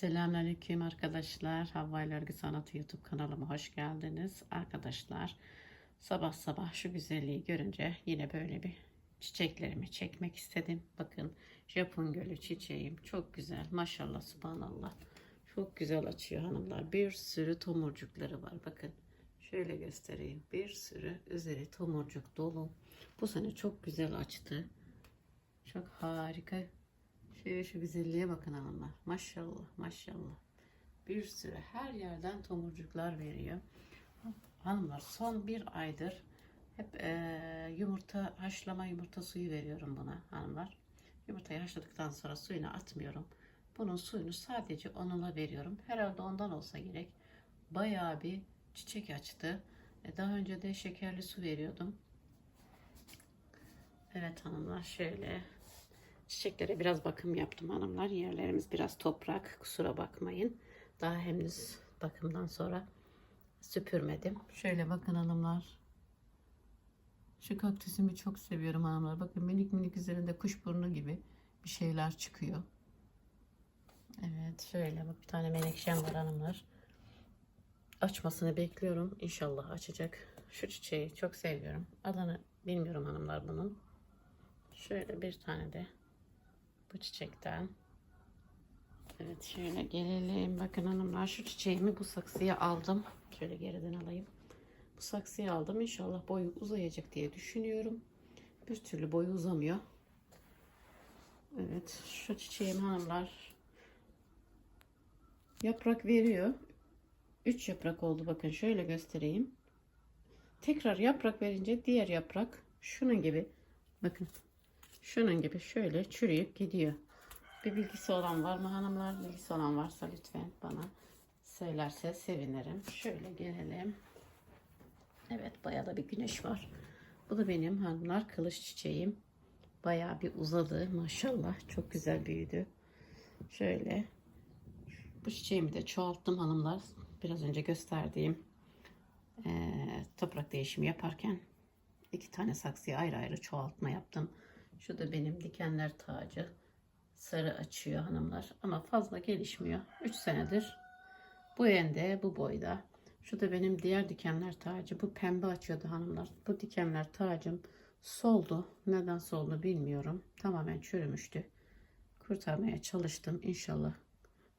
Selamünaleyküm arkadaşlar. Havva Örgü Sanatı YouTube kanalıma hoş geldiniz. Arkadaşlar sabah sabah şu güzelliği görünce yine böyle bir çiçeklerimi çekmek istedim. Bakın Japon gölü çiçeğim çok güzel. Maşallah subhanallah. Çok güzel açıyor hanımlar. Bir sürü tomurcukları var. Bakın şöyle göstereyim. Bir sürü üzeri tomurcuk dolu. Bu sene çok güzel açtı. Çok harika Şöyle şu güzelliğe bakın hanımlar. Maşallah maşallah. Bir sürü her yerden tomurcuklar veriyor. Hanımlar son bir aydır hep eee, yumurta haşlama yumurta suyu veriyorum buna hanımlar. Yumurtayı haşladıktan sonra suyunu atmıyorum. Bunun suyunu sadece onunla veriyorum. Herhalde ondan olsa gerek. Bayağı bir çiçek açtı. E, Daha önce de şekerli su veriyordum. Evet hanımlar şöyle Çiçeklere biraz bakım yaptım hanımlar. Yerlerimiz biraz toprak. Kusura bakmayın. Daha henüz bakımdan sonra süpürmedim. Şöyle bakın hanımlar. Şu kaktüsümü çok seviyorum hanımlar. Bakın minik minik üzerinde kuşburnu gibi bir şeyler çıkıyor. Evet şöyle bak bir tane menekşem var hanımlar. Açmasını bekliyorum. İnşallah açacak. Şu çiçeği çok seviyorum. Adını bilmiyorum hanımlar bunun. Şöyle bir tane de bu çiçekten. Evet şöyle gelelim. Bakın hanımlar şu çiçeğimi bu saksıya aldım. Şöyle geriden alayım. Bu saksıya aldım. İnşallah boyu uzayacak diye düşünüyorum. Bir türlü boyu uzamıyor. Evet şu çiçeğim hanımlar yaprak veriyor. 3 yaprak oldu. Bakın şöyle göstereyim. Tekrar yaprak verince diğer yaprak şunun gibi. Bakın Şunun gibi şöyle çürüyüp gidiyor. Bir bilgisi olan var mı hanımlar? Bilgisi olan varsa lütfen bana söylerse sevinirim. Şöyle gelelim. Evet bayağı da bir güneş var. Bu da benim hanımlar kılıç çiçeğim. Bayağı bir uzadı maşallah. Çok güzel büyüdü. Şöyle. Bu çiçeğimi de çoğalttım hanımlar. Biraz önce gösterdiğim eee, toprak değişimi yaparken iki tane saksıya ayrı ayrı çoğaltma yaptım. Şu da benim dikenler tacı. Sarı açıyor hanımlar. Ama fazla gelişmiyor. 3 senedir bu ende bu boyda. Şu da benim diğer dikenler tacı. Bu pembe açıyordu hanımlar. Bu dikenler tacım soldu. Neden soldu bilmiyorum. Tamamen çürümüştü. Kurtarmaya çalıştım. İnşallah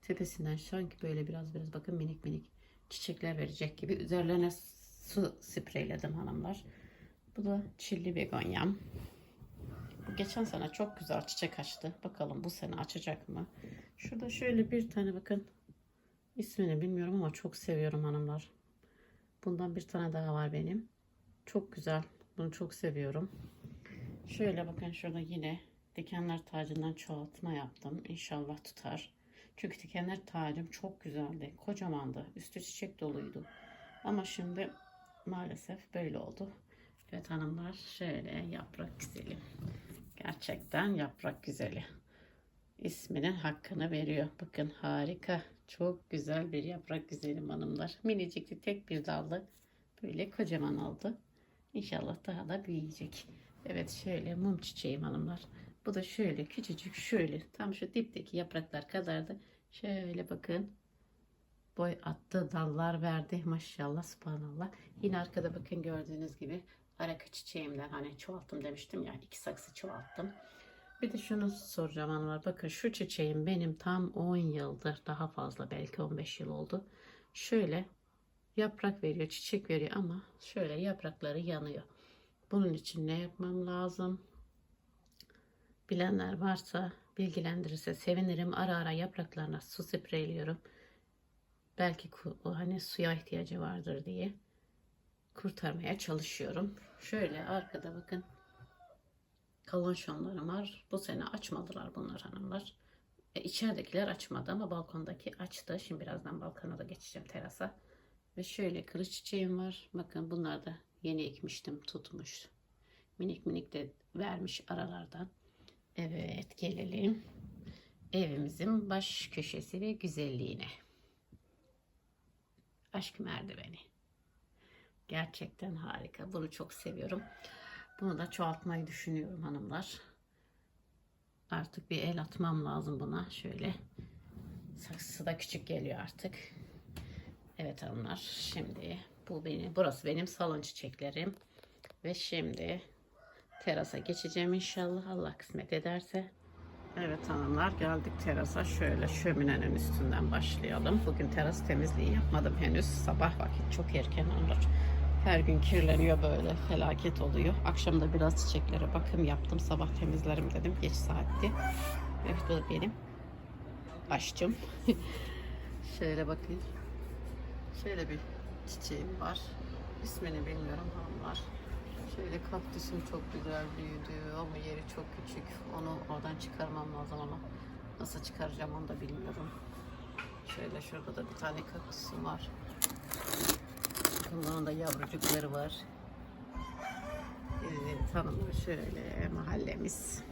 tepesinden sanki böyle biraz biraz bakın minik minik çiçekler verecek gibi. Üzerlerine su spreyledim hanımlar. Bu da çilli begonyam. Geçen sene çok güzel çiçek açtı. Bakalım bu sene açacak mı? Şurada şöyle bir tane bakın. İsmini bilmiyorum ama çok seviyorum hanımlar. Bundan bir tane daha var benim. Çok güzel. Bunu çok seviyorum. Şöyle bakın şurada yine dikenler tacından çoğaltma yaptım. İnşallah tutar. Çünkü dikenler tacım çok güzeldi. Kocamandı. Üstü çiçek doluydu. Ama şimdi maalesef böyle oldu. Evet hanımlar şöyle yaprak güzeli. Gerçekten yaprak güzeli. İsminin hakkını veriyor. Bakın harika. Çok güzel bir yaprak güzelim hanımlar. Minicikli tek bir dallı. Böyle kocaman oldu. İnşallah daha da büyüyecek. Evet şöyle mum çiçeğim hanımlar. Bu da şöyle küçücük şöyle tam şu dipteki yapraklar kadardı. Şöyle bakın boy attı dallar verdi maşallah subhanallah. Yine arkada bakın gördüğünüz gibi araka çiçeğimden hani çoğalttım demiştim ya iki saksı çoğalttım. Bir de şunu soracağım hanımlar. Bakın şu çiçeğim benim tam 10 yıldır daha fazla belki 15 yıl oldu. Şöyle yaprak veriyor, çiçek veriyor ama şöyle yaprakları yanıyor. Bunun için ne yapmam lazım? Bilenler varsa bilgilendirirse sevinirim. Ara ara yapraklarına su spreyliyorum. Belki hani suya ihtiyacı vardır diye kurtarmaya çalışıyorum. Şöyle arkada bakın kalonşonlarım var. Bu sene açmadılar bunlar hanımlar. E, içeridekiler açmadı ama balkondaki açtı. Şimdi birazdan balkona da geçeceğim terasa. Ve şöyle kılıç çiçeğim var. Bakın bunlar da yeni ekmiştim tutmuş. Minik minik de vermiş aralardan. Evet gelelim evimizin baş köşesi ve güzelliğine. Aşk merdiveni. Gerçekten harika. Bunu çok seviyorum. Bunu da çoğaltmayı düşünüyorum hanımlar. Artık bir el atmam lazım buna. Şöyle saksısı da küçük geliyor artık. Evet hanımlar şimdi bu benim burası benim salon çiçeklerim ve şimdi terasa geçeceğim inşallah Allah kısmet ederse. Evet hanımlar geldik terasa şöyle şöminenin üstünden başlayalım. Bugün teras temizliği yapmadım henüz. Sabah vakit çok erken olur. Her gün kirleniyor böyle felaket oluyor. Akşam da biraz çiçeklere bakım yaptım. Sabah temizlerim dedim. Geç saatti. Evet bu da benim aşçım. şöyle bakın. Şöyle bir çiçeğim var. İsmini bilmiyorum hanımlar. Şöyle kaktüsüm çok güzel büyüdü ama yeri çok küçük. Onu oradan çıkarmam lazım ama nasıl çıkaracağım onu da bilmiyorum. Şöyle şurada da bir tane kaktüsüm var. Bunların da yavrucukları var. Evet hanımlar şöyle mahallemiz.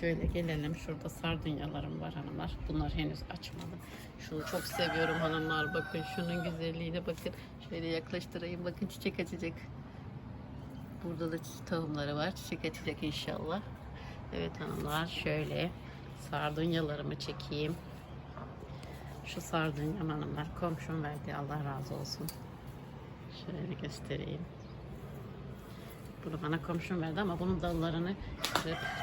Şöyle gelelim. Şurada sardunyalarım var hanımlar. Bunlar henüz açmadı. Şunu çok seviyorum hanımlar. Bakın şunun güzelliğine bakın. Şöyle yaklaştırayım. Bakın çiçek açacak. Burada da tohumları var. Çiçek açacak inşallah. Evet hanımlar şöyle sardunyalarımı çekeyim. Şu sardunyam hanımlar komşum verdi. Allah razı olsun. Şöyle göstereyim. Bunu bana komşum verdi ama bunun dallarını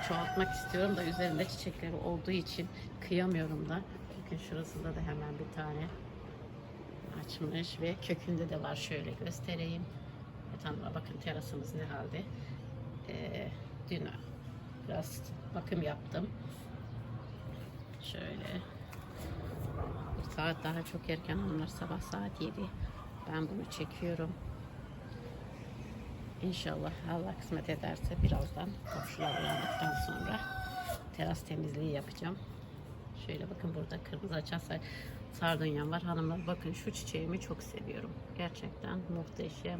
çoğaltmak istiyorum da üzerinde çiçekleri olduğu için kıyamıyorum da. Bakın şurasında da hemen bir tane açmış ve kökünde de var şöyle göstereyim. Evet hanımlar bakın terasımız ne halde. Ee, dün biraz bakım yaptım. Şöyle bir saat daha çok erken hanımlar sabah saat 7. Ben bunu çekiyorum. İnşallah Allah kısmet ederse birazdan komşular uyandıktan sonra teras temizliği yapacağım. Şöyle bakın burada kırmızı açan sar- sardunyam var. Hanımlar bakın şu çiçeğimi çok seviyorum. Gerçekten muhteşem.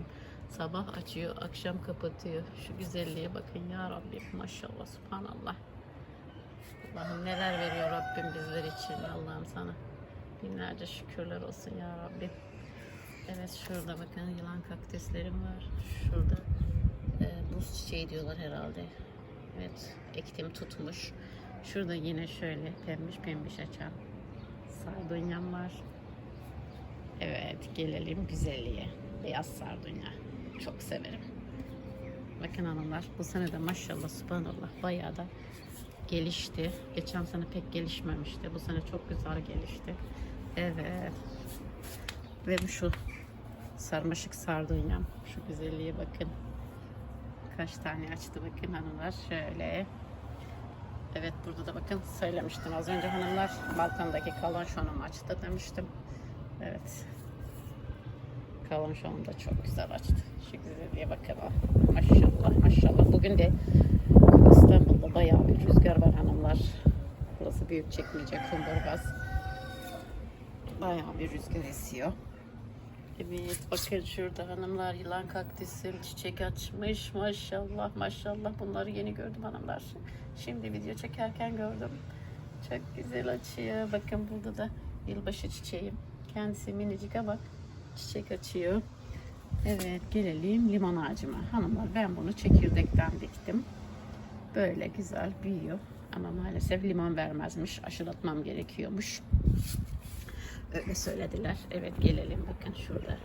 Sabah açıyor, akşam kapatıyor. Şu güzelliğe bakın ya Rabbim. Maşallah, subhanallah. Allah'ım neler veriyor Rabbim bizler için. Allah'ım sana binlerce şükürler olsun ya Rabbim. Evet şurada bakın yılan kaktüslerim var. Şurada e, buz çiçeği diyorlar herhalde. Evet ektim tutmuş. Şurada yine şöyle pembiş pembiş açan sardunyam var. Evet gelelim güzelliğe. Beyaz sardunya. Çok severim. Bakın hanımlar bu sene de maşallah subhanallah bayağı da gelişti. Geçen sene pek gelişmemişti. Bu sene çok güzel gelişti. Evet. Ve bu şu sarmaşık sardunyam. Şu güzelliğe bakın. Kaç tane açtı bakın hanımlar. Şöyle. Evet burada da bakın söylemiştim az önce hanımlar balkondaki kalonşonum açtı demiştim. Evet. Kalonşonum da çok güzel açtı. Şu güzelliğe bakın. ha. Maşallah maşallah. Bugün de İstanbul'da bayağı bir rüzgar var hanımlar. Burası büyük çekmeyecek kumburgaz. Bayağı bir rüzgar esiyor. Evet bakın şurada hanımlar yılan kaktüsüm çiçek açmış maşallah maşallah bunları yeni gördüm hanımlar. Şimdi video çekerken gördüm. Çok güzel açıyor. Bakın burada da yılbaşı çiçeğim. Kendisi minicik ama çiçek açıyor. Evet gelelim limon ağacıma. Hanımlar ben bunu çekirdekten diktim. Böyle güzel büyüyor. Ama maalesef limon vermezmiş. Aşılatmam gerekiyormuş. Öyle söylediler. Evet gelelim bakın şurada.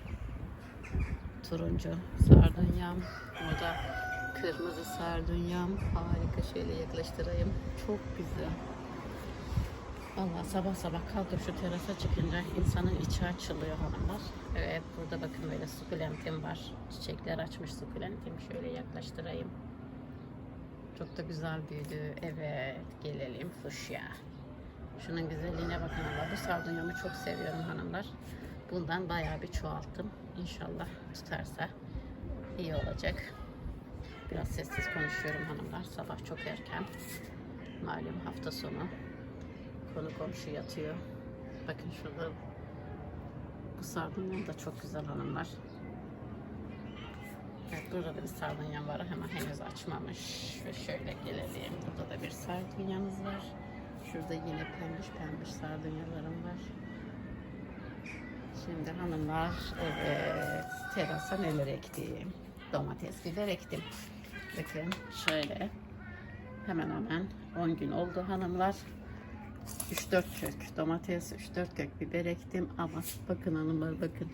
Turuncu sardunyam. Burada kırmızı sardunyam. Harika şöyle yaklaştırayım. Çok güzel. Vallahi sabah sabah kalkıp şu terasa çıkınca insanın içi açılıyor hanımlar. Evet burada bakın böyle sukulentim var. Çiçekler açmış sukulentim. Şöyle yaklaştırayım. Çok da güzel büyüdü. Evet gelelim fuşya. Şunun güzelliğine bakın ama bu sardunyamı çok seviyorum hanımlar. Bundan bayağı bir çoğalttım. İnşallah tutarsa iyi olacak. Biraz sessiz konuşuyorum hanımlar. Sabah çok erken. Malum hafta sonu. Konu komşu yatıyor. Bakın şurada bu sardunyam da çok güzel hanımlar. Evet burada da bir sardunyam var ama henüz açmamış. Ve şöyle gelelim. Burada da bir sardunyamız var. Şurada yine pembiş pembiş sardunyalarım var. Şimdi hanımlar evet terasa neler ektim. Domates, biber ektim. Bakın şöyle hemen hemen 10 gün oldu hanımlar. 3-4 kök domates, 3-4 kök biber ektim ama bakın hanımlar bakın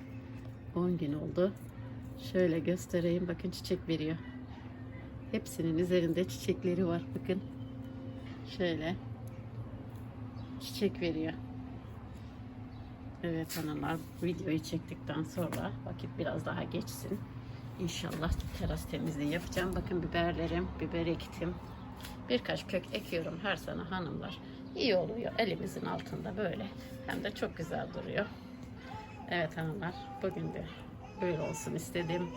10 gün oldu. Şöyle göstereyim bakın çiçek veriyor. Hepsinin üzerinde çiçekleri var bakın. Şöyle çiçek veriyor. Evet hanımlar videoyu çektikten sonra vakit biraz daha geçsin. İnşallah teras temizliği yapacağım. Bakın biberlerim, biber ektim. Birkaç kök ekiyorum her sene hanımlar. İyi oluyor elimizin altında böyle. Hem de çok güzel duruyor. Evet hanımlar bugün de böyle olsun istedim.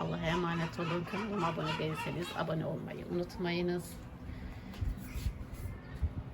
Allah'a emanet olun. Kanalıma abone değilseniz abone olmayı unutmayınız.